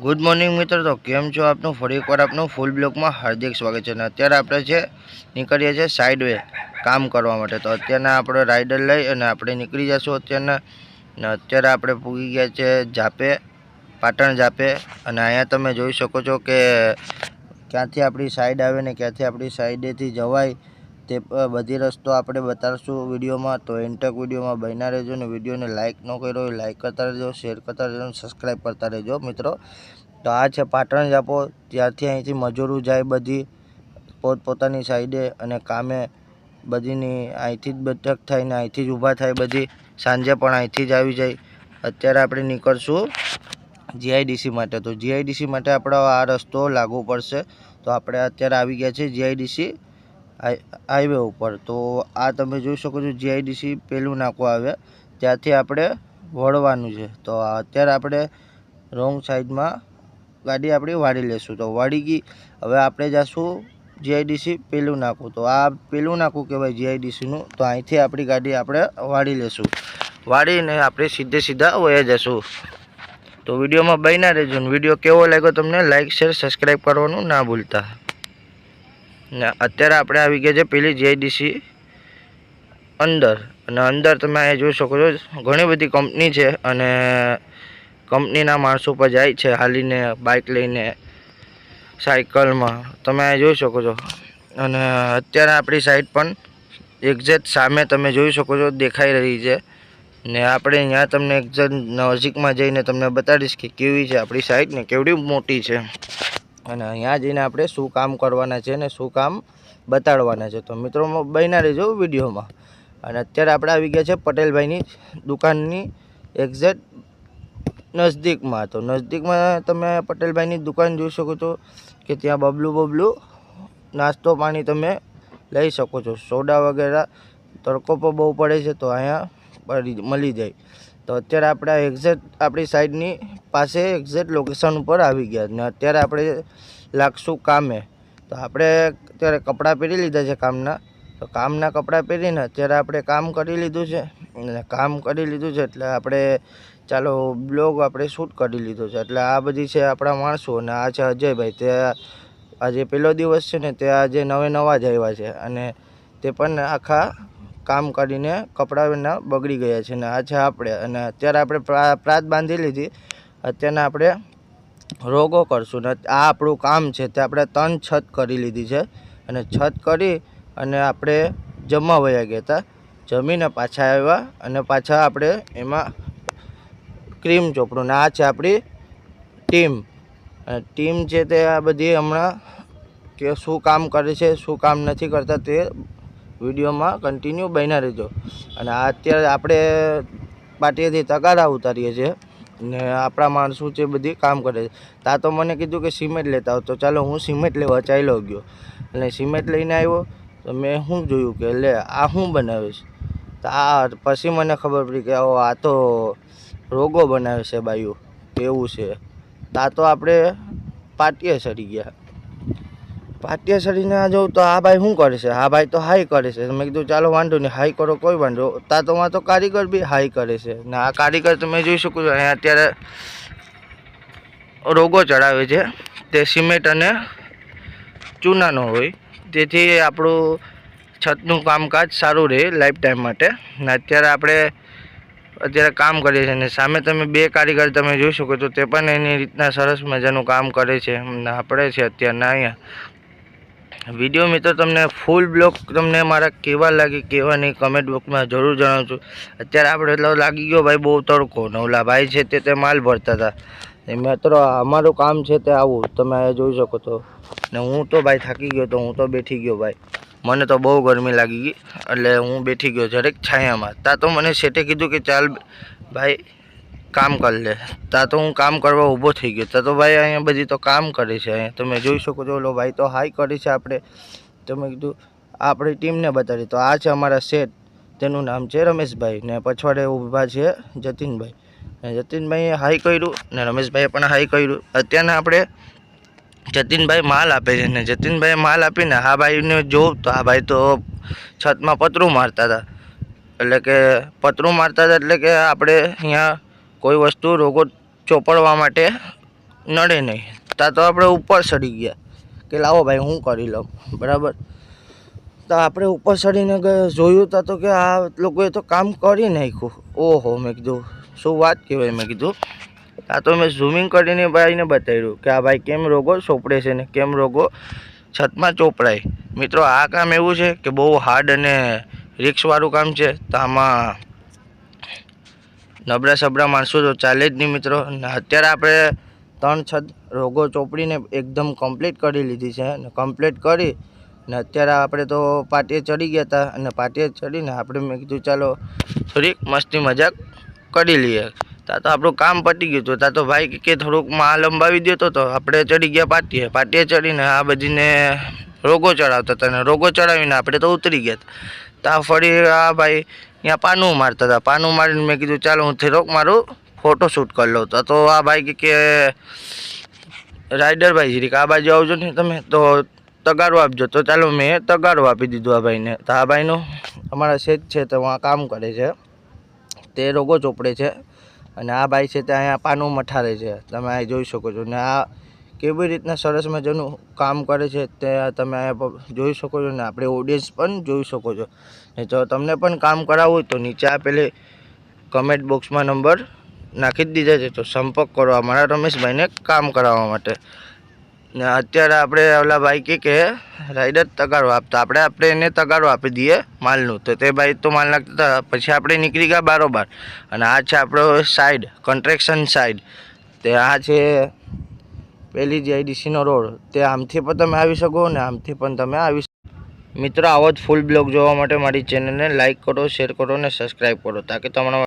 Good morning મિત્રો. તો કેમ છો આપનું? ફરી એકવાર આપનું ફૂલ બ્લોકમાં હાર્દિક સ્વાગત છે. અને અત્યારે આપણે છે, નીકળીએ છીએ સાઈડ વે કામ કરવા માટે. તો અત્યારના આપણે રાઇડર લઈ અને આપણે નીકળી જઈશું અત્યારના. અને અત્યારે આપણે પૂગી ગયા છે જાપે, પાટણ જાપે. અને અહીંયા તમે જોઈ શકો છો કે ક્યાંથી આપણી સાઈડ આવે ને ક્યાંથી આપણી સાઈડેથી જવાય. તે બધી રસ્તો આપણે બતાવશું વિડીયોમાં. તો એન્ટક વિડીયોમાં બન્યા રહેજો ને વિડીયોને લાઇક ન કર્યો હોય લાઇક કરતા રહેજો શેર કરતા રહેજો અને સબસ્ક્રાઈબ કરતા રહેજો મિત્રો. તો આ છે પાટણ જાપો. ત્યાંથી અહીંથી મજૂરો જાય બધી પોતપોતાની સાઈડે અને કામે બધીની અહીંથી જ બેઠક થાય ને અહીંથી જ ઊભા થાય બધી. સાંજે પણ અહીંથી જ આવી જાય. અત્યારે આપણે નીકળશું જીઆઈડીસી માટે. તો જીઆઈડીસી માટે આપણો આ રસ્તો લાગુ પડશે. તો આપણે અત્યારે આવી ગયા છીએ જીઆઈડીસી હાઈવે ઉપર. તો આ તમે જોઈ શકો છો જીઆઈડીસી પેલું નાકું આવે ત્યાંથી આપણે વળવાનું છે. તો અત્યારે આપણે રોંગ સાઈડમાં ગાડી આપણી વાળી લેશું. તો વાળી ગઈ. હવે આપણે જઈશું જીઆઈડીસી પેલું નાખું તો આ પેલું નાખું કહેવાય જીઆઈડીસીનું. તો અહીંથી આપણી ગાડી આપણે વાળી લેશું. વાળીને આપણે સીધે સીધા વયા જશું. તો વિડીયોમાં બન્યા રહેજો. ને વીડિયો કેવો લાગ્યો તમને લાઇક શેર, સબસ્ક્રાઈબ કરવાનું ના ભૂલતા. ને અત્યારે આપણે આવી ગયા છે પેલી જીઆઈડીસી અંદર. અને અંદર તમે અહીંયા જોઈ શકો છો, ઘણી બધી કંપની છે અને કંપનીના માણસો પર જાય છે હાલીને બાઇક લઈને સાયકલમાં તમે અહીંયા જોઈ શકો છો. અને અત્યારે આપણી સાઈડ પણ એક્ઝેક્ટ સામે તમે જોઈ શકો છો, દેખાઈ રહી છે. ને આપણે અહીંયા તમને એક્ઝેક્ટ નજીકમાં જઈને તમને બતાડીશ કે કેવી છે આપણી સાઈડ ને, કેવડી મોટી છે. અને અહીંયા જઈને આપણે શું કામ કરવાના છે ને શું કામ બતાડવાના છે. તો મિત્રો બન્યા રહેજો વિડીયોમાં. અને અત્યારે આપણે આવી ગયા છે પટેલભાઈની દુકાનની એક્ઝેક્ટ નજદીકમાં. તો નજદીકમાં તમે પટેલભાઈની દુકાન જોઈ શકો છો કે ત્યાં બબલું બબલું નાસ્તો પાણી તમે લઈ શકો છો. સોડા વગેરે તડકો પણ બહુ પડે છે તો અહીંયા મળી જાય. તો અત્યારે આપણે એક્ઝેક્ટ આપણી સાઈડની પાસે એક્ઝેક્ટ લોકેશન ઉપર આવી ગયા ને અત્યારે આપણે લાગશું કામે. તો આપણે અત્યારે કપડાં પહેરી લીધા છે કામના. તો કામના કપડાં પહેરીને અત્યારે આપણે કામ કરી લીધું છે. અને કામ કરી લીધું છે એટલે આપણે ચાલો બ્લોગ આપણે શૂટ કરી લીધો છે. એટલે આ બધી છે આપણા માણસો અને આ છે અજયભાઈ. તે આજે પહેલો દિવસ છે ને તે આજે નવે નવા જ આવ્યા છે. અને તે પણ આખા કામ કરીને કપડાના બગડી ગયા છે ને આ છે આપણે. અને અત્યારે આપણે પ્રા- પ્રાત બાંધી લીધી. અત્યારના આપણે રોગો કરશું ને આ આપણું કામ છે તે આપણે ત્રણ છત કરી લીધી છે. અને છત કરી અને આપણે જમવા વયા ગયા હતા. જમીને પાછા આવ્યા અને પાછા આપણે એમાં ક્રીમ ચોપડું ને આ છે આપણી ટીમ. ટીમ છે તે આ બધી હમણાં કે શું કામ કરે છે, શું કામ નથી કરતા તે વિડીયોમાં કન્ટિન્યુ બન્યા રહેજો. અને આ અત્યારે આપણે પાટીએથી તગારા ઉતારીએ છીએ ને આપણા માણસો છે બધી કામ કરે છે. તા તો મને કીધું કે સિમેન્ટ લેતા આવો. તો ચાલો હું સિમેન્ટ લેવા ચાલ્યો ગયો. અને સિમેન્ટ લઈને આવ્યો તો મેં શું જોયું કે લે, આ હું બનાવીશ તો આ પછી મને ખબર પડી કે ઓ આ તો રોગો બનાવે છે બાયું. એવું છે. તા તો આપણે પાટીએ સડી ગયા. પાટીએ સડીને આ જોઉં તો આ ભાઈ શું કરે છે? આ ભાઈ તો હાઈ કરે છે. મેં કીધું, ચાલો, વાંધો નહીં, હાઈ કરો, કોઈ વાંધો તા તો માં તો કારીગર બી હાઈ કરે છે. ને આ કારીગર તમે જોઈ શકો છો, અહીંયા અત્યારે રોગો ચડાવે છે. તે સિમેન્ટ અને ચૂનાનો હોય. તેથી આપણું છતનું કામકાજ સારું રહે લાઈફ ટાઈમ માટે. ને અત્યારે આપણે અત્યારે કામ કરીએ છીએ ને સામે તમે બે કારીગર તમે જોઈ શકો છો, તે પણ એની રીતના સરસ મજાનું કામ કરે છે. આપણે છે અત્યારના અહીંયા. વીડિયો મિત્રો તમને ફૂલ બ્લોક તમને મારા કેવા લાગે, કેવા નહીં કમેન્ટ બોક્સમાં જરૂર જણાવજો. અત્યારે આપણે એટલો લાગી ગયો ભાઈ બહુ તડકો. નવલા ભાઈ છે તે તે માલ ભરતા હતા. ને મિત્રો, અમારું કામ છે તે આવું. તમે જોઈ શકો તો. ને હું તો ભાઈ થાકી ગયો તો હું તો બેઠી ગયો ભાઈ. મને તો બહુ ગરમી લાગી ગઈ. એટલે હું બેઠી ગયો જરાક છાયામાં. તા તો મને શેઠે કીધું કે ચાલ ભાઈ કામ કરી લે. તા તો હું કામ કરવા ઊભો થઈ ગયો. તા તો ભાઈ અહીંયા બધી તો કામ કરે છે અહીંયા. તમે જોઈ શકો છો, ઓલો ભાઈ તો હાઈ કરે છે આપણે. તમે કીધું, આપણી ટીમને બતાડી. તો આ છે અમારા શેઠ. તેનું નામ છે રમેશભાઈ. ને પછવાડે ઊભા છે જતીનભાઈ. ને જતીનભાઈએ હાઈ કર્યું ને રમેશભાઈએ પણ હાઈ કર્યું. અત્યારના આપણે જતીનભાઈ માલ આપે છે. ને જતીનભાઈએ માલ આપીને આ ભાઈને જોઉં તો આ ભાઈ તો છતમાં પતરું મારતા હતા. એટલે કે, પતરું મારતા હતા એટલે કે આપણે અહીંયા કોઈ વસ્તુ રોગો ચોપડવા માટે નડે નહીં. ત્યાં તો આપણે ઉપર સડી ગયા કે લાવો ભાઈ, હું કરી લઉં. બરાબર? તો આપણે ઉપર સડીને જોયું તા તો કે આ લોકોએ તો કામ કરી નાખ્યું. ઓહો, મેં કીધું, શું વાત કહેવાય? મેં કીધું, આ તો મેં ઝૂમિંગ કરીને ભાઈને બતાવ્યું કે આ ભાઈ કેમ રોગો ચોપડે છે ને કેમ રોગો છતમાં ચોપડાય. મિત્રો, આ કામ એવું છે કે બહુ હાર્ડ અને રિક્સવાળું કામ છે. તો આમાં નબળા સબળા માણસો તો ચાલે જ નહીં મિત્રો. અત્યારે આપણે ત્રણ છત રોગો ચોપડીને એકદમ કમ્પ્લીટ કરી લીધી છે. અને કમ્પ્લીટ કરી ને અત્યારે આપણે તો પાટીએ ચડી ગયા હતા. અને પાટીએ ચડીને આપણે મેં કીધું, ચાલો, થોડીક મસ્તી મજાક કરી લઈએ. ત્યાં તો આપણું કામ પતી ગયું હતું. ત્યાં તો ભાઈ કે થોડુંક માલ લંબાવી દેતો તો આપણે ચડી ગયા પાટીએ. પાટીએ ચડીને આ બધીને રોગો ચડાવતા હતા. અને રોગો ચડાવીને આપણે તો ઉતરી ગયા હતા. ત્યાં ફરી આ ભાઈ ત્યાં પાનું મારતા હતા પાનું મારીને મેં કીધું, ચાલો હું થોડોક મારું ફોટો શૂટ કરી લઉં. તો તો આ ભાઈ કે રાઈડર ભાઈ જરીક આ બાજુ આવજો ને તમે, તો તગારો આપજો. તો ચાલો મેં તગારો આપી દીધું આ ભાઈને. તો આ ભાઈનું અમારા સેજ છે તો આ કામ કરે છે. તે રોગો ચોપડે છે. અને આ ભાઈ છે તે અહીંયા પાનું મઠારે છે. તમે અહીં જોઈ શકો છો. ને આ કેવી રીતના સરસ મજાનું કામ કરે છે તે તમે અહીંયા જોઈ શકો છો ને આપણે ઓડિયન્સ પણ જોઈ શકો છો. ને જો તમને પણ કામ કરાવવું હોય તો નીચે આપેલી કમેન્ટ બોક્સમાં નંબર નાખી જ દીધા છે. તો સંપર્ક કરો અમારા રમેશભાઈને કામ કરાવવા માટે. ને અત્યારે આપણે ઓલા ભાઈ કે કે રાઈડર તગારો આપતા. આપણે આપણે એને તગારો આપી દઈએ માલનું. તો તે ભાઈ તો માલ નાખતા પછી આપણે નીકળી ગયા બારોબાર. અને આ છે આપણો સાઈડ કન્ટ્રેક્શન સાઈડ તે આ છે પેલી જીઆઈડીસીનો રોડ, તે આમથી પણ તમે આવી શકો અને આમથી પણ તમે આવી મિત્રો, આવો જ ફૂલ બ્લોગ જોવા માટે મારી ચેનલને લાઇક કરો શેર કરો અને સબસ્ક્રાઈબ કરો, તાકે તમારા